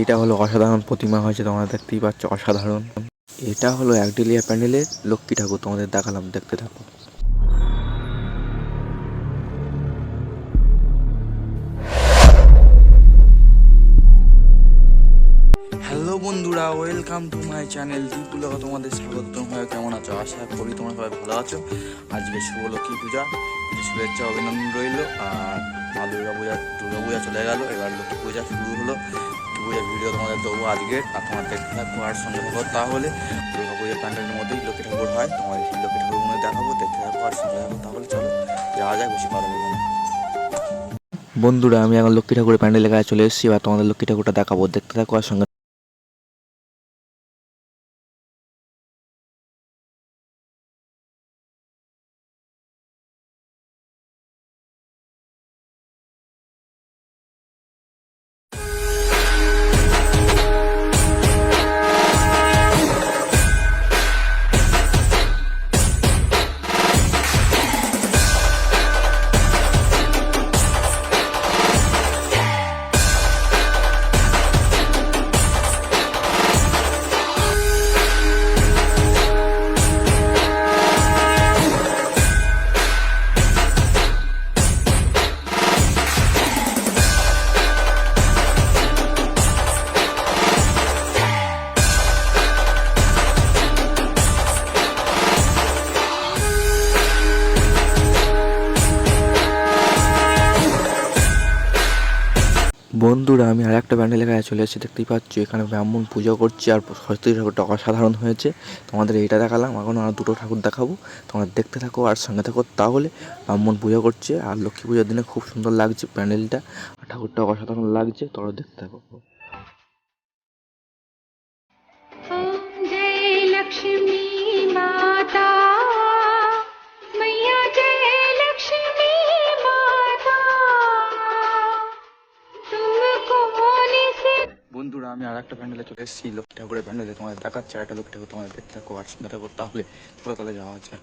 এটা হলো অসাধারণ প্রতিমা হয়েছে, তোমরা দেখতেই পাচ্ছ, অসাধারণ। এটা হলো একডেলিয়া প্যান্ডেলের লক্ষ্মী ঠাকুর, তোমাদের দেখালাম, দেখতে থাকো। হ্যালো বন্ধুরা, ওয়েলকাম টু মাই চ্যানেল, দীপুলক তোমাদের স্বাগত তোমরা কেমন আছো? আশা করি তোমরা সবাই ভালো আছো। আজকে শুভ লক্ষ্মী পূজা শুভেচ্ছা অভিনন্দন রইল, আর মা দুর্গা পূজা দুর্গা পূজা চলে গেল, এবার লক্ষ্মী পূজা শুরু হলো। পূজার ভিডিও তোমাদের দেবো আজকে। আর তোমার দেখতে থাকব আর সঙ্গে থাকো। তাহলে দুর্গা পুজোর প্যান্ডেলের মধ্যেই লক্ষ্মী ঠাকুর হয়। তোমাদের সেই লক্ষ্মী ঠাকুরগুলো দেখাবো, দেখতে থাকব আর সঙ্গে থাকো। তাহলে চলো, যাওয়া যায় বেশি বলব না। বন্ধুরা, আমি এখন লক্ষ্মী ঠাকুরের প্যান্ডেলের কাছে চলে এসেছি। বা তোমাদের লক্ষ্মী ঠাকুরটা দেখাবো। দেখতে থাকো আর সঙ্গে বন্ধুরা, আমি আর একটা প্যান্ডেলের কাছে চলে এসেছি। দেখতেই পাচ্ছি, এখানে ব্রাহ্মণ পুজো করছে আর সরস্বতী ঠাকুরটা অসাধারণ হয়েছে। তোমাদের এইটা দেখালাম এখন আর দুটো ঠাকুর দেখাবো। তোমরা দেখতে থাকো আর সঙ্গে থাকো, তাহলে ব্রাহ্মণ পুজো করছে আর লক্ষ্মী পুজোর দিনে খুব সুন্দর লাগছে প্যান্ডেলটা। আর ঠাকুরটা অসাধারণ লাগছে, তোমরা দেখতে থাকো। বন্ধুরা, আমি আর একটা প্যান্ডেলে চলে এসেছি। লক্ষ্মী ঠাকুরের প্যান্ডেলে তোমাদের দেখাচ্ছে আর একটা লক্ষ্মী ঠাকুর তোমাদের দেখতে থাকো আর থাকো তাহলে পুরো তাহলে যাওয়া যাক।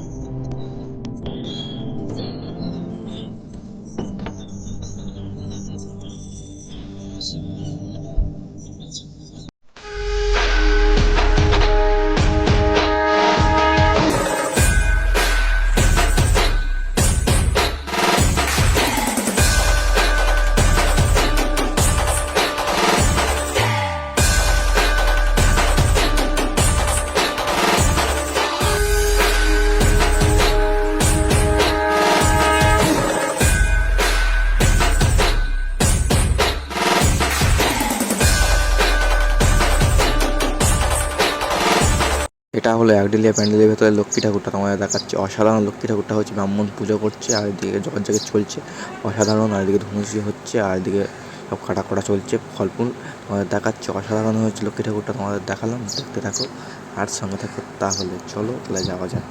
এটা হলো একডেলিয়া প্যান্ডেলের ভেতরে লক্ষ্মী ঠাকুরটা তোমাদের দেখাচ্ছে। অসাধারণ লক্ষ্মী ঠাকুরটা হচ্ছে, ব্রাহ্মণ পুজো করছে, আর এদিকে জগৎ জাগে চলছে। অসাধারণ, আর এদিকে ধনুষি হচ্ছে, আর এদিকে সব কাটা কটা চলছে, ফল ফুল তোমাদের দেখাচ্ছে। অসাধারণ হয়েছে লক্ষ্মী ঠাকুরটা তোমাদের দেখালাম, দেখতে থাকো, আর সঙ্গে থাকো, তাহলে চলো, তাহলে যাওয়া যাক।